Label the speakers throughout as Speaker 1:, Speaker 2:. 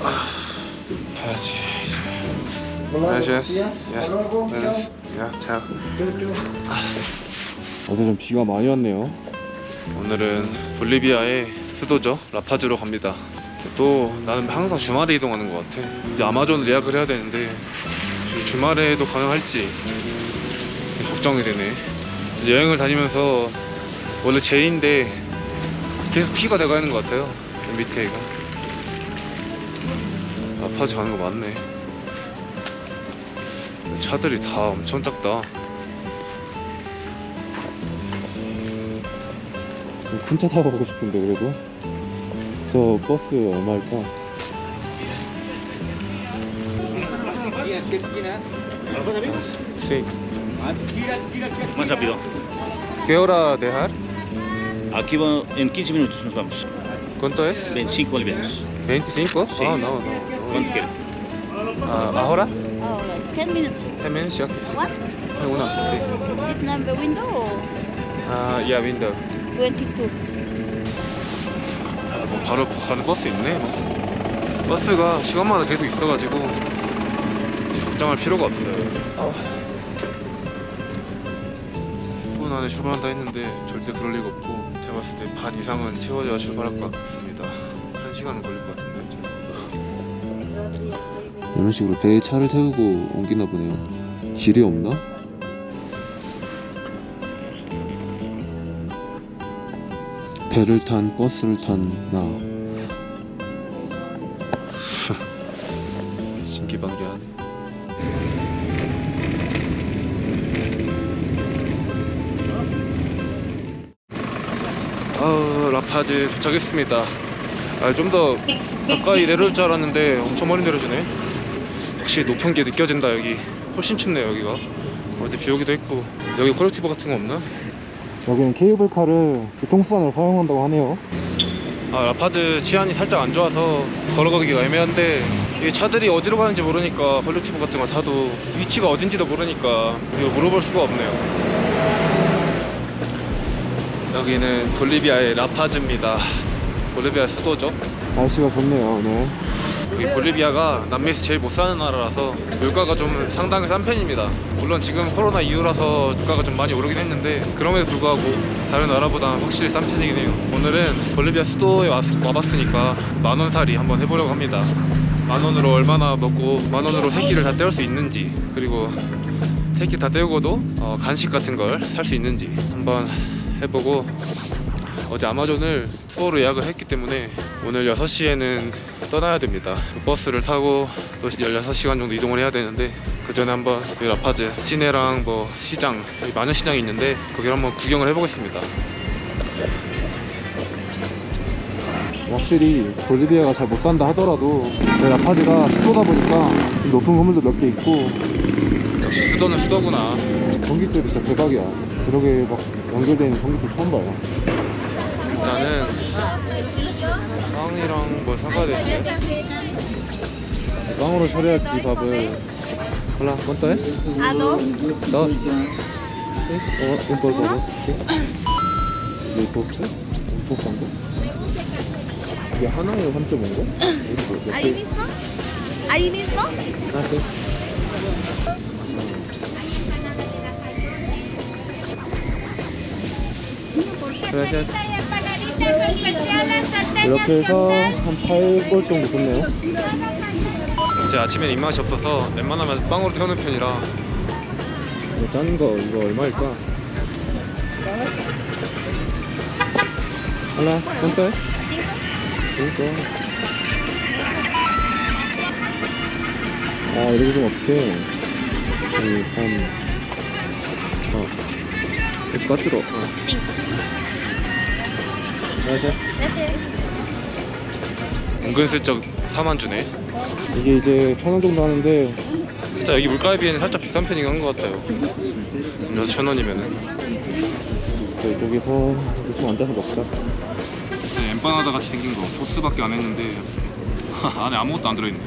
Speaker 1: 가야지.
Speaker 2: Gracias.
Speaker 1: Hasta
Speaker 2: luego.
Speaker 1: 야, 자.
Speaker 2: 어제 좀 비가 많이 왔네요.
Speaker 1: 오늘은 볼리비아의 수도죠 라파즈로 갑니다. 또 나는 항상 주말에 이동하는 것 같아. 이제 아마존을 예약을 해야 되는데 주말에도 가능할지 걱정이 되네. 이제 여행을 다니면서 원래 제인데 계속 T가 돼가는 것 같아요. MBTI가 라파즈 가는 거 맞네. 차들이 다 엄청 작다.
Speaker 2: 좀 큰 차 타고 가고 싶은데 그래도 저 버스 얼마일까?
Speaker 1: Sí.
Speaker 3: Más rápido.
Speaker 1: ¿Qué hora dejar?
Speaker 3: Aquí va, en 15 minutos nos vamos.
Speaker 1: ¿Cuánto es?
Speaker 3: 25 bolivianos.
Speaker 1: 25?
Speaker 3: Sí.
Speaker 1: Ah, no, no.
Speaker 3: Cuando quieran.
Speaker 1: Ah, ¿Ahora?
Speaker 4: Oh, like 10 minutes.
Speaker 1: También sí, aquí.
Speaker 4: What?
Speaker 1: Una, sí.
Speaker 4: Sit number window or
Speaker 1: Ah, ya, window.
Speaker 4: 22?
Speaker 1: 아, 뭐 바로 가는 버스 있네. 뭐. 버스가 시간마다 계속 있어가지고 걱정할 필요가 없어요. 아. 10분 안에 출발한다 했는데 절대 그럴 리가 없고 제가 봤을 때 반 이상은 채워져야 출발할 것 같습니다. 한 시간은 걸릴 것 같은데.
Speaker 2: 이런 식으로 배에 차를 태우고 옮기나 보네요. 길이 없나? 배를 탄 버스를 탄 나.
Speaker 1: 신기방기하네. 아, 라파즈 도착했습니다. 아, 좀 더 가까이 내려올 줄 알았는데 엄청 멀리 내려주네. 확실히 높은 게 느껴진다 여기. 훨씬 춥네요 여기가. 어제 비 오기도 했고 여기 퀄리티버 같은 거 없나?
Speaker 2: 여기는 케이블카를 교통수단으로 사용한다고 하네요.
Speaker 1: 아 라파즈 치안이 살짝 안 좋아서 걸어가기가 애매한데 이 차들이 어디로 가는지 모르니까 퀄리티버 같은 거 타도 위치가 어딘지도 모르니까 이거 물어볼 수가 없네요 여기는 볼리비아의 라파즈입니다 볼리비아 수도죠
Speaker 2: 날씨가 좋네요 오늘.
Speaker 1: 여기 볼리비아가 남미에서 제일 못 사는 나라라서 물가가 좀 상당히 싼 편입니다. 물론 지금 코로나 이후라서 물가가 좀 많이 오르긴 했는데 그럼에도 불구하고 다른 나라보다 확실히 싼 편이긴 해요. 오늘은 볼리비아 수도에 와, 와봤으니까 만 원살이 한번 해보려고 합니다. 만 원으로 얼마나 먹고 만 원으로 세 끼를 다 때울 수 있는지 그리고 세끼다 때우고도 어, 간식 같은 걸 살 수 있는지 한번 해보고 어제 아마존을 투어로 예약을 했기 때문에 오늘 6시에는 떠나야 됩니다. 그 버스를 타고 또 16시간 정도 이동을 해야 되는데 그 전에 한번 그 라파즈 시내랑 뭐 시장 여기 마녀 시장이 있는데 거기를 한번 구경을 해보겠습니다.
Speaker 2: 확실히 볼리비아가 잘 못 산다 하더라도 내 라파즈가 수도다 보니까 좀 높은 건물도 몇 개 있고
Speaker 1: 역시 수도는 수도구나.
Speaker 2: 전기줄이 진짜 대박이야. 그러게 막 연결되어 있는 전기줄 처음 봐요.
Speaker 1: 일단은 빵이랑 뭘 사가야 되는데
Speaker 2: 빵으로 처리할지 밥을
Speaker 1: Hola, ¿cuánto es?
Speaker 4: ¿A dos?
Speaker 1: Dos.
Speaker 2: 어, por favor. 이게 도스? 엄청 싼데? 이게 하나에 3.5인가?
Speaker 4: ¿Ahí mismo? ¿Ahí mismo?
Speaker 2: 아, 네.
Speaker 1: Gracias.
Speaker 2: 이렇게 해서 한 8골 정도 썼네요.
Speaker 1: 제 아침엔 입맛이 없어서 웬만하면 빵으로 태우는 편이라
Speaker 2: 이거 짠 거, 이거 얼마일까? Hola, ¿cuánto es? Cinco. 아, 이렇게 좀 어떡해. 여기 한, 어. Es cuatro. 어. Gracias.
Speaker 1: 은근슬쩍 4만 주네.
Speaker 2: 이게 이제 천 원 정도 하는데,
Speaker 1: 진짜 여기 물가에 비해는 살짝 비싼 편이긴 한 것 같아요. 여섯 천 원이면은.
Speaker 2: 저 이쪽에서 대충 앉아서 먹자.
Speaker 1: 네, 엠파나다 같이 생긴 거 소스밖에 안 했는데 안에 아무것도 안 들어있네.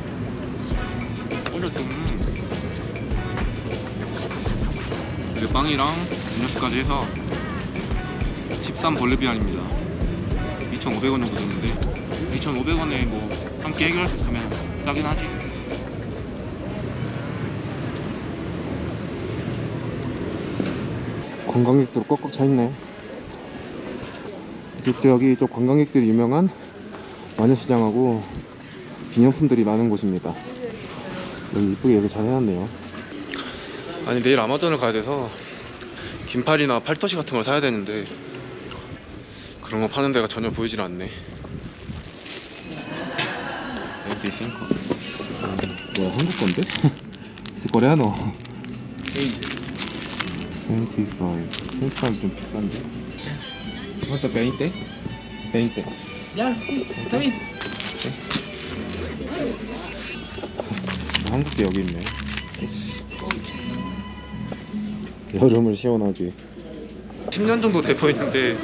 Speaker 1: 이게 빵이랑 음료수까지 해서 13 볼리비안입니다. 2,500원 정도 됐는데 2,500원에 뭐 함께 해결하면 싸긴 하지.
Speaker 2: 관광객들 꽉꽉 차 있네. 이쪽 지역이 좀 관광객들이 유명한 마녀시장하고 기념품들이 많은 곳입니다. 여기 이쁘게 여기 잘 해놨네요.
Speaker 1: 아니 내일 아마존을 가야 돼서 긴팔이나 팔토시 같은 걸 사야 되는데 그런 거 파는 데가 전혀 보이질 않네. 여기 싱커.
Speaker 2: 뭐야 한국 건데? 코레아노 75 75 좀 비싼데? ¿Cuánto? 20? 20
Speaker 5: Ya, sí, está bien.
Speaker 2: 한국도 여기 있네 여름을 시원하게
Speaker 1: 10년 정도 돼 보이는데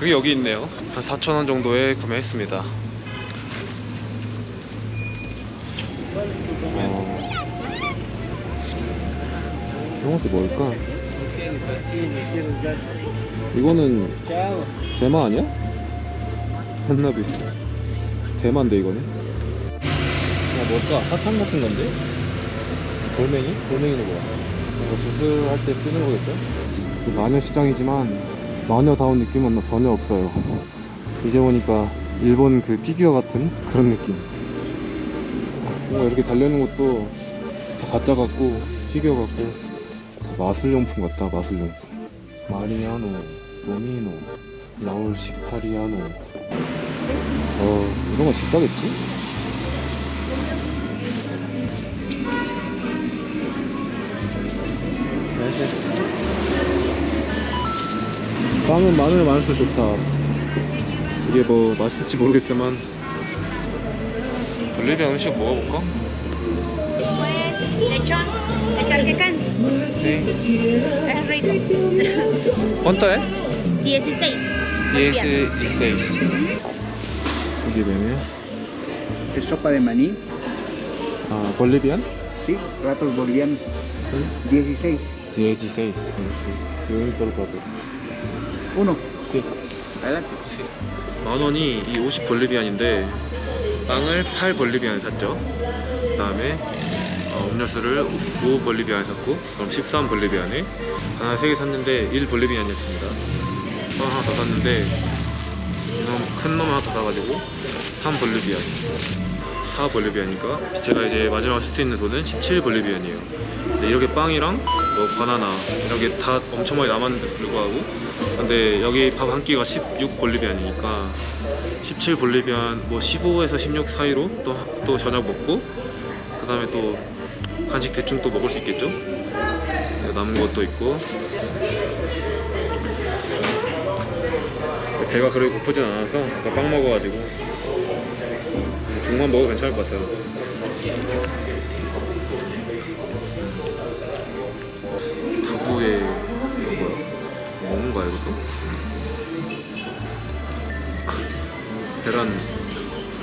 Speaker 1: 그게 여기 있네요. 한 4천 원 정도에 구매했습니다.
Speaker 2: 어... 이런 것도 뭘까? 이거는 대마 아니야? 캔나비스 대마인데 이거는? 아 뭘까? 사탕 같은 건데? 돌멩이? 돌멩이는 뭐야? 이거 주스할 때 쓰는 거겠죠? 그 마녀 시장이지만 마녀다운 느낌은 전혀 없어요. 이제 보니까 일본 그 피규어 같은 그런 느낌. 뭔가 이렇게 달려있는 것도 다 가짜 같고 피규어 같고 다 마술용품 같다 마술용품. 마리아노, 도미노, 라울 시카리아노. 어 이런 거 진짜겠지? 빵은 마늘 많을수록 좋다 이게 뭐 맛있을지 모르겠지만
Speaker 1: 볼리비아 음식 먹어볼까?
Speaker 6: Lechón, echarquecán,
Speaker 1: 네.
Speaker 6: es rico.
Speaker 1: ¿Cuánto es?
Speaker 6: 16.
Speaker 1: 16.
Speaker 2: 이게 메뉴
Speaker 7: Es sopa de maní,
Speaker 2: 아 볼리비안?
Speaker 7: sí, ratos bolivianos. 16.
Speaker 2: 16 지금 떨어봐도
Speaker 7: Uno.
Speaker 2: Sí.
Speaker 1: 만 원이 이 50 볼리비안인데 빵을 8 볼리비안 샀죠. 그다음에 어, 음료수를 5 볼리비안 샀고 그럼 13 볼리비안에 하나 3개 샀는데 1 볼리비안이었습니다. 또 하나 더 샀는데 이놈 큰 놈 하나 더 사가지고 3 볼리비안 4 볼리비안이니까 제가 이제 마지막 쓸 수 있는 돈은 17 볼리비안이에요. 근데 이렇게 빵이랑 뭐 바나나 이런 게 다 엄청 많이 남았는데 불구하고 근데 여기 밥 한 끼가 16 볼리비안이니까 17 볼리비안 뭐 15에서 16 사이로 또, 또 저녁 먹고 그 다음에 또 간식 대충 또 먹을 수 있겠죠? 그리고 남은 것도 있고. 배가 그렇게 고프진 않아서 아까 빵 먹어가지고 죽만 먹어도 괜찮을 것 같아요 두부에 이거 뭐야 거야 이것도? 아, 계란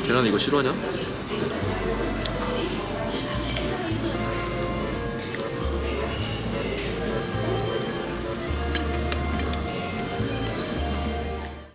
Speaker 1: 계란 이거 싫어하냐?